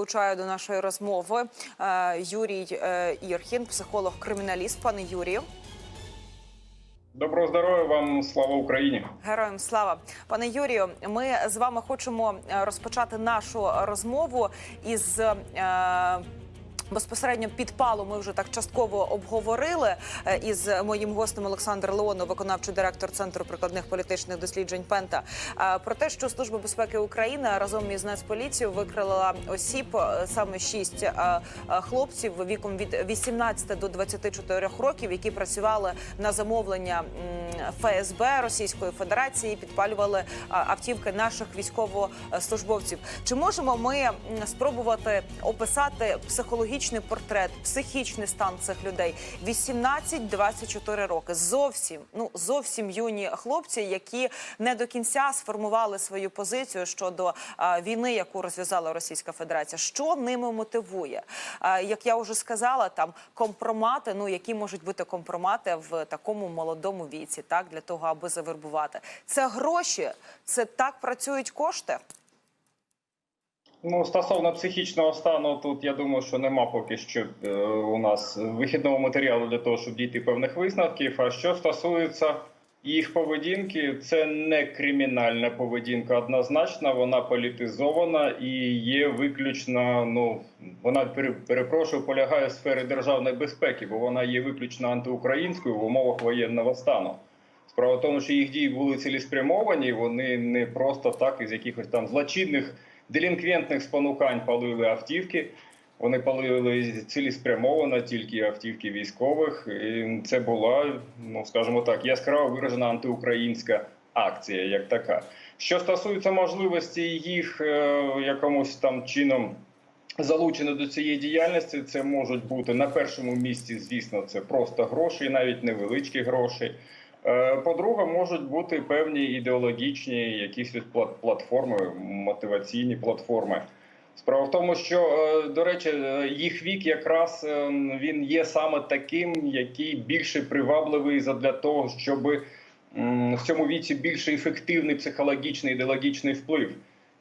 долучаю до нашої розмови е, Юрій е, Ірхін, психолог-криміналіст. Пане Юрію, Доброго здоров'я вам, слава Україні! героям слава. Пане Юрію, ми з вами хочемо е, розпочати нашу розмову із. Безпосередньо підпалу ми вже так частково обговорили е, із моїм гостем Олександр Леонов, виконавчий директор центру прикладних політичних досліджень Пента. е, Про те, що Служба безпеки України разом із Нацполіцією викрила осіб е, саме шість хлопців віком від 18 до 24 років, які працювали на замовлення ФСБ Російської Федерації, підпалювали автівки наших військовослужбовців. Чи можемо ми спробувати описати психологічний портрет, психічний стан цих людей? 18-24 роки. Зовсім ну зовсім юні хлопці, які не до кінця сформували свою позицію щодо е, війни, яку розв'язала Російська Федерація. Що ними мотивує? Е, як я вже сказала, там компромати. Ну які можуть бути компромати в такому молодому віці, так для того, аби завербувати. Це гроші, це так працюють кошти. Ну, стосовно психічного стану, тут я думаю, що нема поки що е, у нас вихідного матеріалу для того, щоб дійти певних висновків. А що стосується їх поведінки, це не кримінальна поведінка однозначно, вона політизована і є виключно. Ну вона пере- перепрошую, полягає в сфері державної безпеки, бо вона є виключно антиукраїнською в умовах воєнного стану. Справа в тому, що їх дії були цілеспрямовані, вони не просто так із якихось там злочинних делінквентних спонукань палили автівки. Вони палили цілеспрямовано тільки автівки військових. І це була, ну скажімо так, яскраво виражена антиукраїнська акція, як така. Що стосується можливості їх е, якомусь там чином залучені до цієї діяльності, це можуть бути на першому місці, звісно, це просто гроші, навіть невеличкі гроші. Е, По-друге, можуть бути певні ідеологічні якісь платформи, мотиваційні платформи. Справа в тому, що е, до речі, е, їх вік якраз він є саме таким, який більше привабливий задля того, щоб в цьому віці більше ефективний психологічний ідеологічний вплив.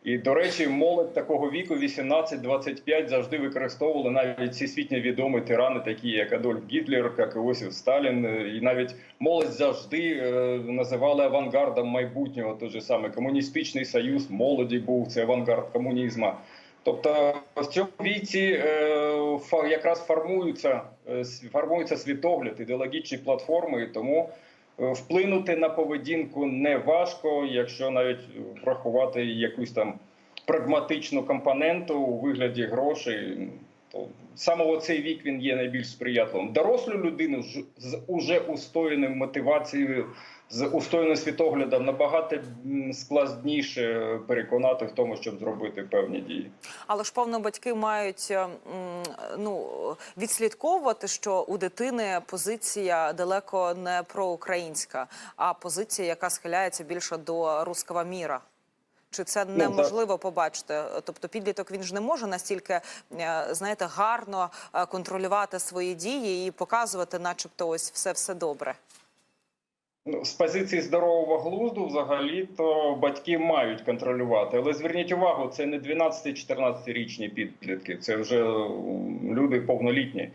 І до речі, молодь такого віку 18-25 завжди використовували навіть всесвітньо відомі тирани, такі як Адольф Гітлер, як Іосиф Сталін. І навіть молодь завжди е, називали авангардом майбутнього. Той же саме комуністичний союз молоді був це авангард комунізму. Тобто в цьому віці е, якраз формуються, е, формуються світогляд, ідеологічні платформи, тому вплинути на поведінку не важко, якщо навіть врахувати якусь там прагматичну компоненту у вигляді грошей. То саме цей вік він є найбільш сприятливим. Дорослу людину з уже устоєною мотивацією, з устоєним світоглядом набагато складніше переконати в тому, щоб зробити певні дії. Але ж певно батьки мають е, ну відслідковувати, що у дитини позиція далеко не проукраїнська, а позиція, яка схиляється більше до руского міра. Чи це так. неможливо побачити? Тобто підліток він ж не може настільки е, знаєте гарно е, контролювати свої дії і показувати, начебто, ось все все добре. Ну, з позиції здорового глузду, взагалі, то батьки мають контролювати. Але зверніть увагу, це не 12-14-річні підлітки, це вже люди повнолітні.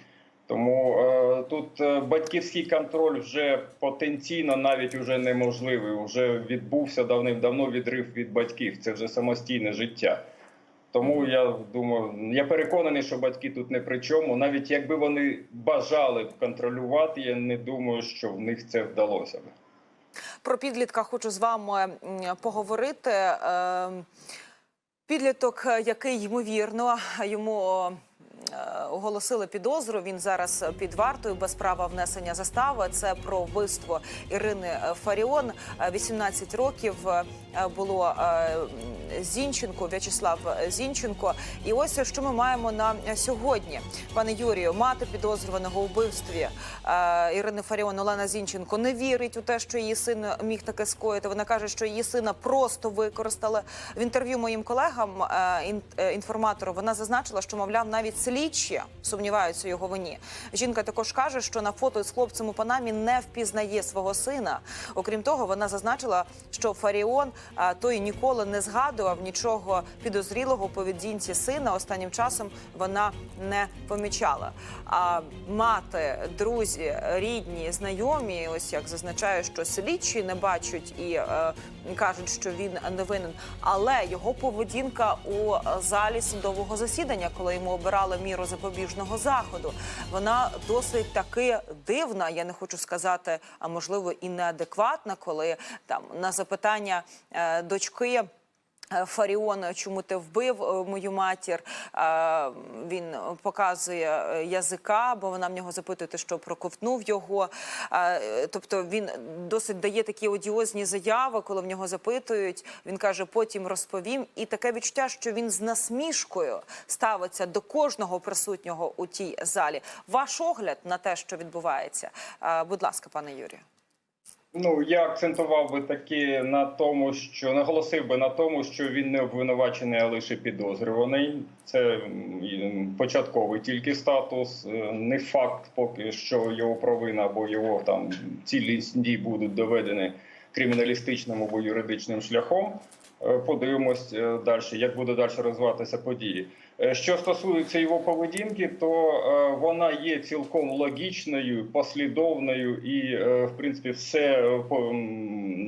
Тому е, тут е, батьківський контроль вже потенційно навіть уже неможливий. Вже відбувся давним-давно відрив від батьків. Це вже самостійне життя. Тому я думаю, я переконаний, що батьки тут не при чому. Навіть якби вони бажали б контролювати, я не думаю, що в них це вдалося б. Про підлітка хочу з вами поговорити. Е, Підліток, який ймовірно йому оголосили підозру. Він зараз під вартою без права внесення застави. Це про вбивство Ірини е, Фаріон. Е, 18 років е, було е, Зінченко, В'ячеслав Зінченко. І ось що ми маємо на сьогодні. Пане Юрію, мати підозрюваного у вбивстві е, Ірини Фаріон Олена Зінченко не вірить у те, що її син міг таке скоїти. Вона каже, що її сина просто використали в інтерв'ю моїм колегам. е, ін- е, Інформатору вона зазначила, що мовляв навіть слідчі сумніваються його вині. Жінка також каже, що на фото з хлопцем у Панамі не впізнає свого сина. Окрім того, вона зазначила, що Фаріон той ніколи не згадував нічого підозрілого у поведінці сина. Останнім часом вона не помічала. А мати, друзі, рідні, знайомі, ось як зазначає, що слідчі не бачать і е, кажуть, що він не винен. Але його поведінка у залі судового засідання, коли йому обирали міру запобіжного заходу, вона досить таки дивна. Я не хочу сказати, а можливо і неадекватна, коли там на запитання е, дочки. Е, Фаріон, чому ти вбив е, мою матір? Е, Він показує е, язика, бо вона в нього запитує, що проковтнув його. Е, Тобто він досить дає такі одіозні заяви, коли в нього запитують. Він каже, потім розповім. І таке відчуття, що він з насмішкою ставиться до кожного присутнього у тій залі. Ваш огляд на те, що відбувається, Е, будь ласка, пане Юрію. Ну я акцентував би таки на тому, що наголосив би на тому, що він не обвинувачений, а лише підозрюваний. Це початковий тільки статус, е, не факт, поки що його провина або його там цілісні дії будуть доведені криміналістичним або юридичним шляхом. Е, Подивимось е, далі, як буде далі розвиватися події. Е, Що стосується його поведінки, то е, вона є цілком логічною, послідовною і, е, в принципі, все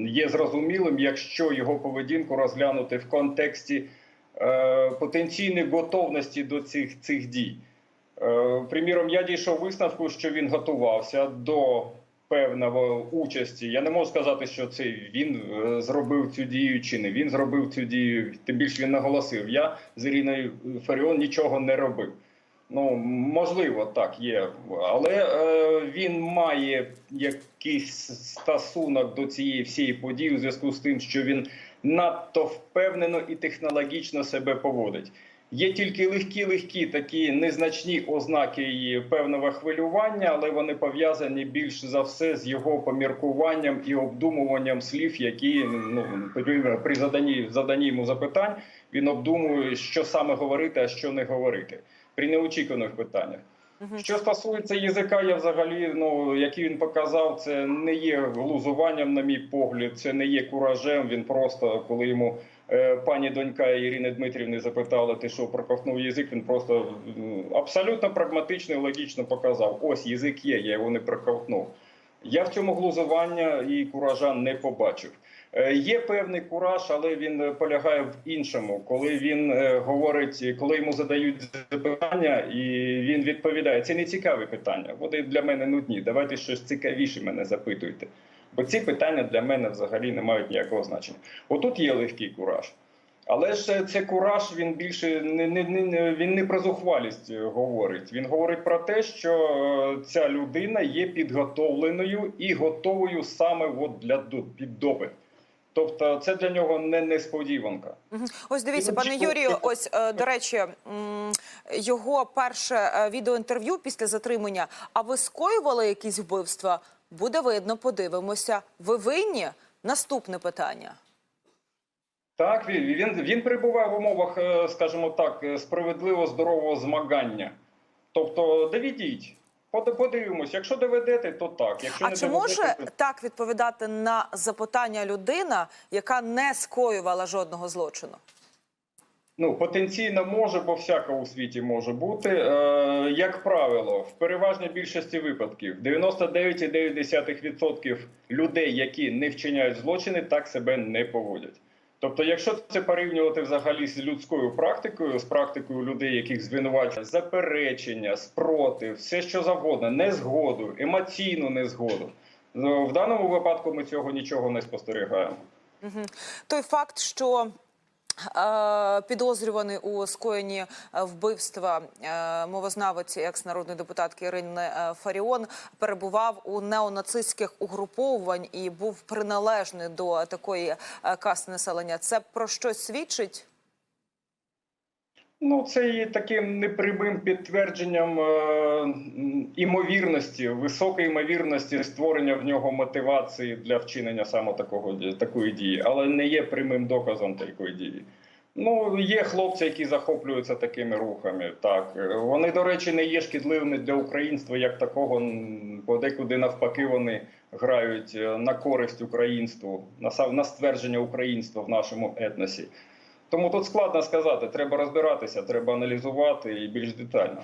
є зрозумілим, якщо його поведінку розглянути в контексті потенційної готовності до цих, цих дій. Приміром, я дійшов висновку, що він готувався до певного участі. Я не можу сказати, що це він е, зробив цю дію чи не він зробив цю дію. Тим більше він наголосив. Я з Іриною Фаріон нічого не робив. Ну можливо, так є, але е, він має якийсь стосунок до цієї всієї події у зв'язку з тим, що він надто впевнено і технологічно себе поводить. Є тільки легкі-легкі такі незначні ознаки її певного хвилювання, але вони пов'язані більш за все з його поміркуванням і обдумуванням слів, які ну при- заданні заданні йому запитань він обдумує, що саме говорити, а що не говорити при неочікуваних питаннях. Що стосується язика, я взагалі, ну який він показав, це не є глузуванням, на мій погляд, це не є куражем. Він просто, коли йому пані донька Ірини Дмитрівни запитала, ти що проковтнув язик, він просто абсолютно прагматично і логічно показав: ось язик є, я його не проковтнув. Я в цьому глузування і куража не побачив. Е, Є певний кураж, але він е, полягає в іншому, коли він е, говорить, коли йому задають запитання, і він відповідає: це не цікаві питання. Вони для мене нудні. Давайте щось цікавіше мене запитуйте. Бо ці питання для мене взагалі не мають ніякого значення. Отут є легкий кураж. Але ж це кураж він більше не, не, не він не про зухвалість говорить. Він говорить про те, що е, ця людина є підготовленою і готовою саме от для до- під допит. Тобто, це для нього не несподіванка. Ось дивіться, пане Юрію. Ось е, до речі, його перше е, відеоінтерв'ю після затримання. А ви скоювали якісь вбивства? Буде видно, подивимося. Ви винні? Наступне питання. Так, він, він, він перебуває в умовах, е, скажімо так, е, справедливо здорового змагання. Тобто, доведіть, Под- подивимось. Якщо доведете, то так. Якщо А не чи доведете, може то... так відповідати на запитання людина, яка не скоювала жодного злочину? Ну, потенційно може, бо всяке у світі може бути. Е, як правило, в переважній більшості випадків 99,9% людей, які не вчиняють злочини, так себе не поводять. Тобто, якщо це порівнювати взагалі з людською практикою, з практикою людей, яких звинувачують заперечення, спротив, все що завгодно, незгоду, емоційну незгоду. Ну, В даному випадку ми цього нічого не спостерігаємо. Той факт, що підозрюваний у скоєнні е, вбивства е, мовознавиці екс-народної депутатки Ірини е, Фаріон перебував у неонацистських угруповувань і був приналежний до такої каси населення. Це про щось свідчить? Ну, це є таким непрямим підтвердженням е, імовірності, високої ймовірності створення в нього мотивації для вчинення саме такого такої дії, але не є прямим доказом такої дії. Ну, є хлопці, які захоплюються такими рухами. Так вони, до речі, не є шкідливими для українства як такого. М, Подекуди навпаки вони грають е, на користь українству, на на ствердження українства в нашому етносі. Тому тут складно сказати. Треба розбиратися, треба аналізувати і більш детально.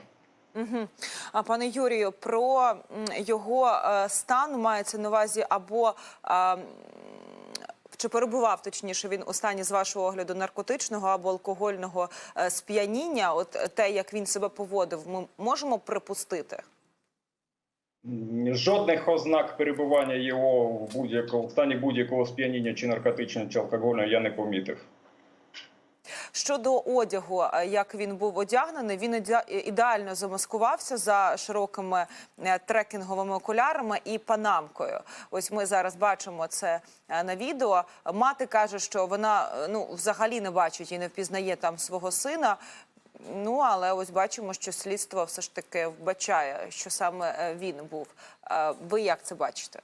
Угу. А пане Юрію, про його е, стан мається на увазі або а, чи перебував точніше він у стані з вашого огляду наркотичного або алкогольного е, сп'яніння? От е, те, як він себе поводив, ми можемо припустити. Жодних ознак перебування його в будь-якому стані будь-якого сп'яніння чи наркотичного, чи алкогольного я не помітив. Щодо одягу, е, як він був одягнений, він іде- ідеально замаскувався за широкими е, трекінговими окулярами і панамкою. Ось ми зараз бачимо це е, на відео. Мати каже, що вона ну взагалі не бачить і не впізнає там свого сина. Ну але ось бачимо, що слідство все ж таки вбачає, що саме він був. Ви як це бачите?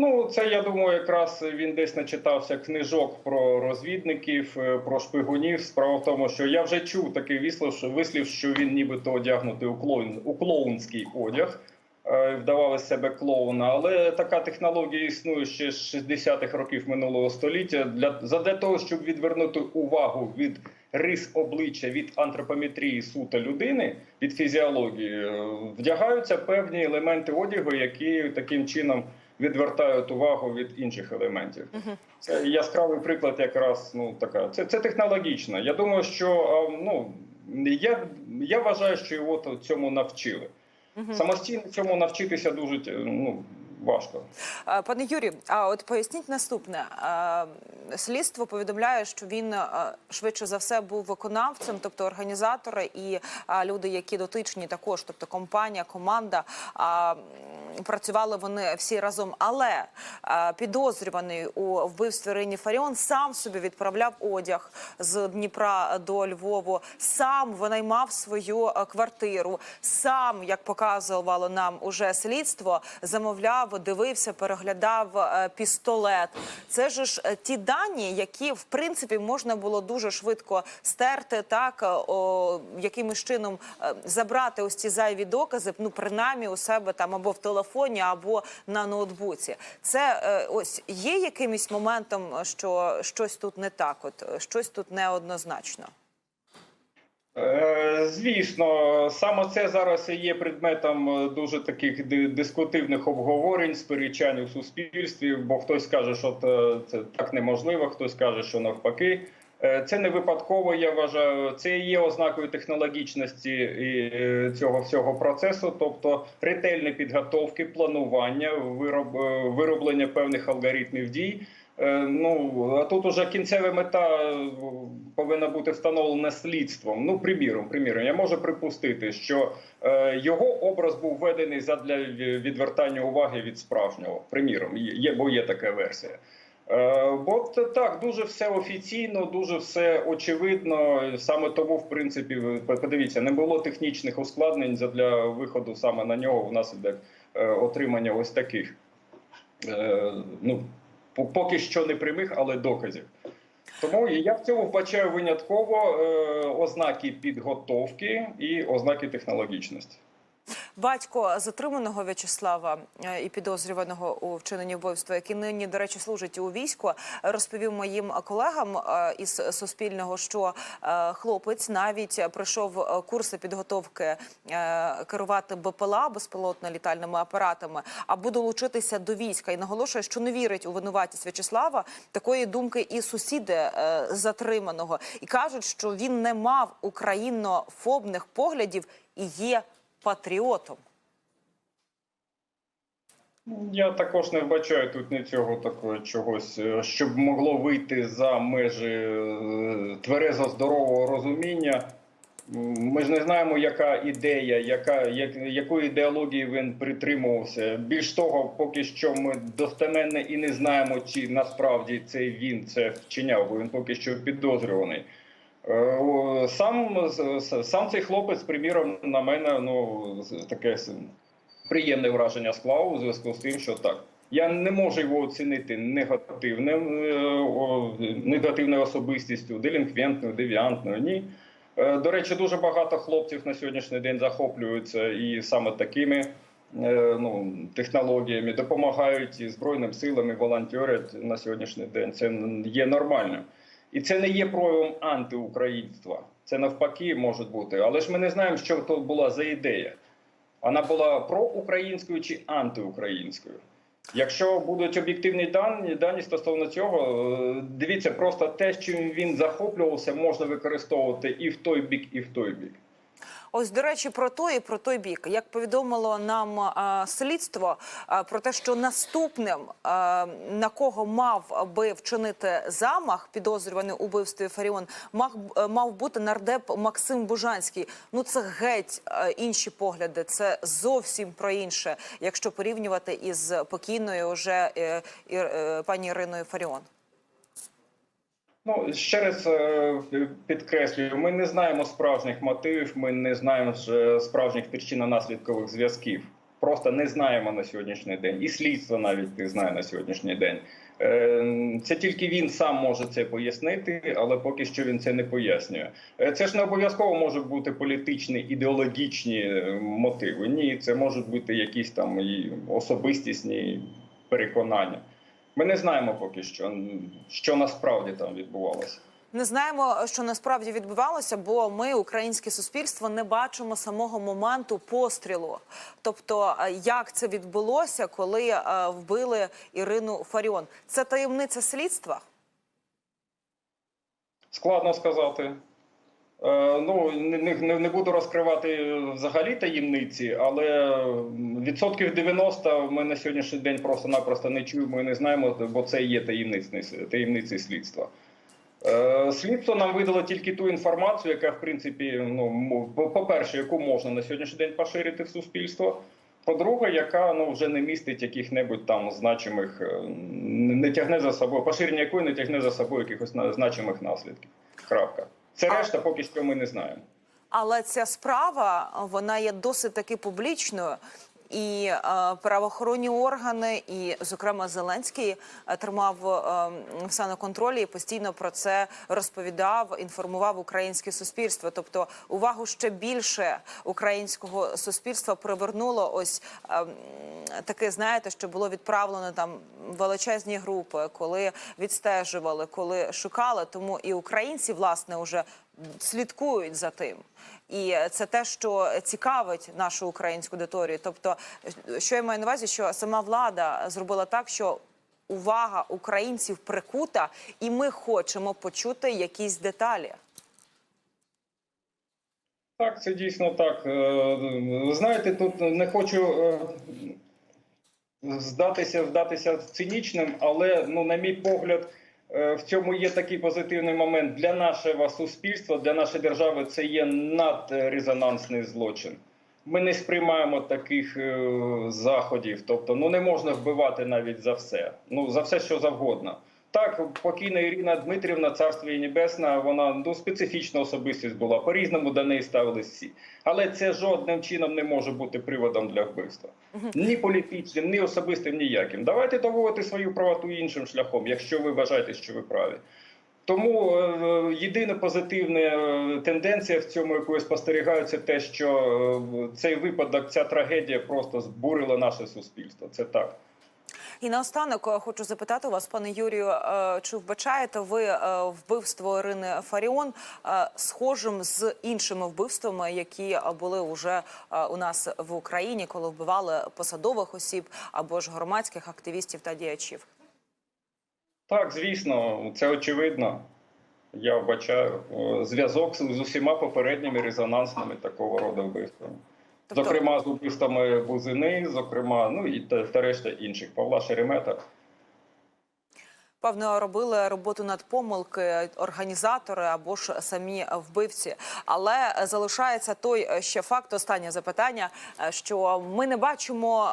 Ну, це я думаю, якраз він десь начитався книжок про розвідників, е, про шпигунів. Справа в тому, що я вже чув такий вислів, що вислів, що він нібито одягнутий у клоун у клоунський одяг. е, Вдавали себе клоуна, але така технологія існує ще з 60-х років минулого століття. Для задля того, щоб відвернути увагу від рис обличчя від антропометрії сута людини від фізіології, е, вдягаються певні елементи одягу, які таким чином відвертають увагу від інших елементів. Це яскравий приклад, якраз ну така. Це, це технологічно. Я думаю, що ну я, я вважаю, що його цьому навчили. Самостійно цьому навчитися дуже ну, важко. Е, Пане Юрію, а от поясніть наступне. Е, Слідство повідомляє, що він е, швидше за все був виконавцем, тобто організатори і люди, які дотичні також, тобто компанія, команда. Працювали вони всі разом, але підозрюваний у вбивстві Ірині Фаріон сам собі відправляв одяг з Дніпра до Львову, сам винаймав свою квартиру, сам, як показувало нам уже слідство, замовляв, дивився, переглядав е, пістолет. Це ж е, ті дані, які в принципі можна було дуже швидко стерти, так е, о, якимось чином забрати ось ці зайві докази, ну принаймні у себе там або в телефоні, або на ноутбуці. Це ось є якимось моментом, що щось тут не так, от щось тут неоднозначно. Е, Звісно, саме це зараз і є предметом е, дуже таких дискутивних обговорень, сперечань у суспільстві. Бо хтось каже, що це, це так неможливо, хтось каже, що навпаки. Е, Це не випадково, я вважаю. Це є ознакою технологічності е, цього всього процесу, тобто ретельної підготовки, планування, вироб, е, вироблення певних алгоритмів дій. Ну а тут уже кінцева мета повинна бути встановлена слідством. Ну, приміром, приміром, я можу припустити, що його образ був введений задля відвертання уваги від справжнього. Приміром, є бо є така версія. Е, Бо так, дуже все офіційно, дуже все очевидно. Саме тому, в принципі, подивіться, не було технічних ускладнень для виходу саме на нього внаслідок е, отримання ось таких. е, Ну, поки що не прямих, але доказів. Тому я в цьому вбачаю винятково ознаки підготовки і ознаки технологічності. Батько затриманого В'ячеслава е, і підозрюваного у вчиненні вбивства, який нині, до речі, служить у війську, розповів моїм колегам е, із Суспільного, що е, хлопець навіть пройшов курси підготовки керувати БПЛА безпілотно-літальними апаратами, аби долучитися до війська. І наголошує, що не вірить у винуватість В'ячеслава. Такої думки і сусіди затриманого, і кажуть, що він не мав українофобних поглядів і є патріотом. Я також не вбачаю тут нічого такого чогось, е, щоб могло вийти за межі е, тверезо здорового розуміння. Ми ж не знаємо, яка ідея, яка як, якої ідеології він притримувався. Більш того, поки що ми достеменно і не знаємо, чи насправді це він це вчиняв, бо він поки що підозрюваний. Е, Сам сам цей хлопець, приміром, на мене ну таке приємне враження склав у зв'язку з тим, що так Я не можу його оцінити негативним, е, негативною особистістю, делінквентною, девіантною. Ні. Е, До речі, дуже багато хлопців на сьогоднішній день захоплюються і саме такими ну, технологіями, допомагають і Збройним силам, і волонтерять на сьогоднішній день. Це є нормально. І це не є проявом антиукраїнства. Це навпаки може бути. Але ж ми не знаємо, що то була за ідея. Вона була проукраїнською чи антиукраїнською. Якщо будуть об'єктивні дані, дані стосовно цього, е, дивіться, просто те, чим він захоплювався, можна використовувати і в той бік, і в той бік. Ось до речі, про той і про той бік, як повідомило нам а, слідство, а, про те, що наступним а, на кого мав би вчинити замах, підозрюваний у вбивстві Фаріон, мав, е, мав бути нардеп Максим Бужанський. Ну це геть е, інші погляди. Це зовсім про інше, якщо порівнювати із покійною вже е, і, е, пані Іриною Фаріон. Ну ще раз е, підкреслюю, ми не знаємо справжніх мотивів, ми не знаємо ж, справжніх причинно-наслідкових зв'язків. Просто не знаємо на сьогоднішній день, і слідство навіть не знає на сьогоднішній день. Е, Це тільки він сам може це пояснити, але поки що він це не пояснює. Е, Це ж не обов'язково можуть бути політичні ідеологічні е, мотиви. Ні, це можуть бути якісь там і особистісні переконання. Ми не знаємо поки що, що насправді там відбувалося. Не знаємо, що насправді відбувалося, бо ми, українське суспільство, не бачимо самого моменту пострілу. Тобто, е, як це відбулося, коли е, вбили Ірину Фаріон. Це таємниця слідства. Складно сказати. Е, ну, не, не, не буду розкривати взагалі таємниці, але відсотків 90 ми на сьогоднішній день просто-напросто не чуємо і не знаємо, бо це є таємниці, таємниці слідства. Е, Слідство нам видало тільки ту інформацію, яка, в принципі, ну, по- по-перше, яку можна на сьогоднішній день поширити в суспільство. По-друге, яка ну вже не містить яких-небудь там значимих, е, не тягне за собою, поширення якої не тягне за собою якихось значимих наслідків. Крапка. Це решта поки що ми не знаємо. Але ця справа вона є досить таки публічною. І е, правоохоронні органи, і, зокрема, Зеленський е, тримав все на контролі і постійно про це розповідав, інформував українське суспільство. Тобто, увагу ще більше українського суспільства привернуло ось е, таке, знаєте, що було відправлено там величезні групи, коли відстежували, коли шукали. Тому і українці власне вже слідкують за тим. І це те, що цікавить нашу українську аудиторію. Тобто, що я маю на увазі, що сама влада зробила так, що увага українців прикута, і ми хочемо почути якісь деталі. Так, це дійсно так. Е, Ви знаєте, тут не хочу е, здатися, здатися цинічним, але ну, на мій погляд, в цьому є такий позитивний момент для нашого суспільства, для нашої держави. Це є надрезонансний злочин. Ми не сприймаємо таких е, заходів. Тобто, ну не можна вбивати навіть за все. Ну за все, що завгодно. Так, покійна Ірина Дмитрівна, царство їй небесне, вона ну, специфічна особистість була. По різному до неї ставились всі. Але це жодним чином не може бути приводом для вбивства. Ні політичним, ні особистим, ніяким. Давайте доводити свою правоту іншим шляхом, якщо ви вважаєте, що ви праві. Тому е, єдина позитивна е, тенденція в цьому, яку я спостерігаю, це те, що е, цей випадок, ця трагедія просто збурила наше суспільство. Це так. І наостанок е, хочу запитати вас, пане Юрію, е, чи вбачаєте ви е, вбивство Ірини Фаріон схожим з іншими вбивствами, які були вже у нас в Україні, коли вбивали посадових осіб або ж громадських активістів та діячів? Так, звісно, це очевидно. Я вбачаю зв'язок з усіма попередніми резонансними такого роду вбивствами. Тобто- Зокрема, з убивствами Бузини, зокрема, ну і та, та решта інших Павла Шеремета. Певно, робили роботу над помилки організатори або ж самі вбивці. Але залишається той ще факт. Останнє запитання: що ми не бачимо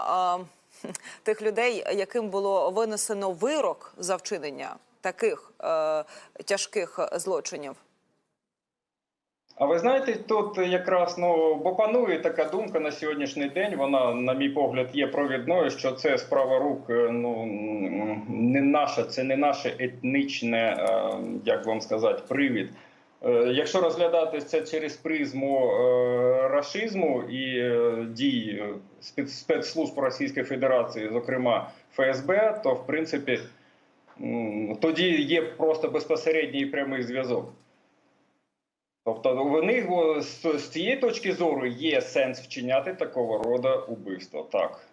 е, тих людей, яким було винесено вирок за вчинення таких е, тяжких злочинів. А ви знаєте, тут якраз ну бо панує така думка на сьогоднішній день. Вона, на мій погляд, є провідною, що це справа рук. е, Ну не наша, це не наше етнічне, е, як вам сказати, привід. Е, Якщо розглядати це через призму рашизму і дій спецслужб Російської Федерації, зокрема ФСБ, то в принципі тоді є просто безпосередній прямий зв'язок. Тобто вони них о, з, з цієї точки зору є сенс вчиняти такого роду убивства. Так.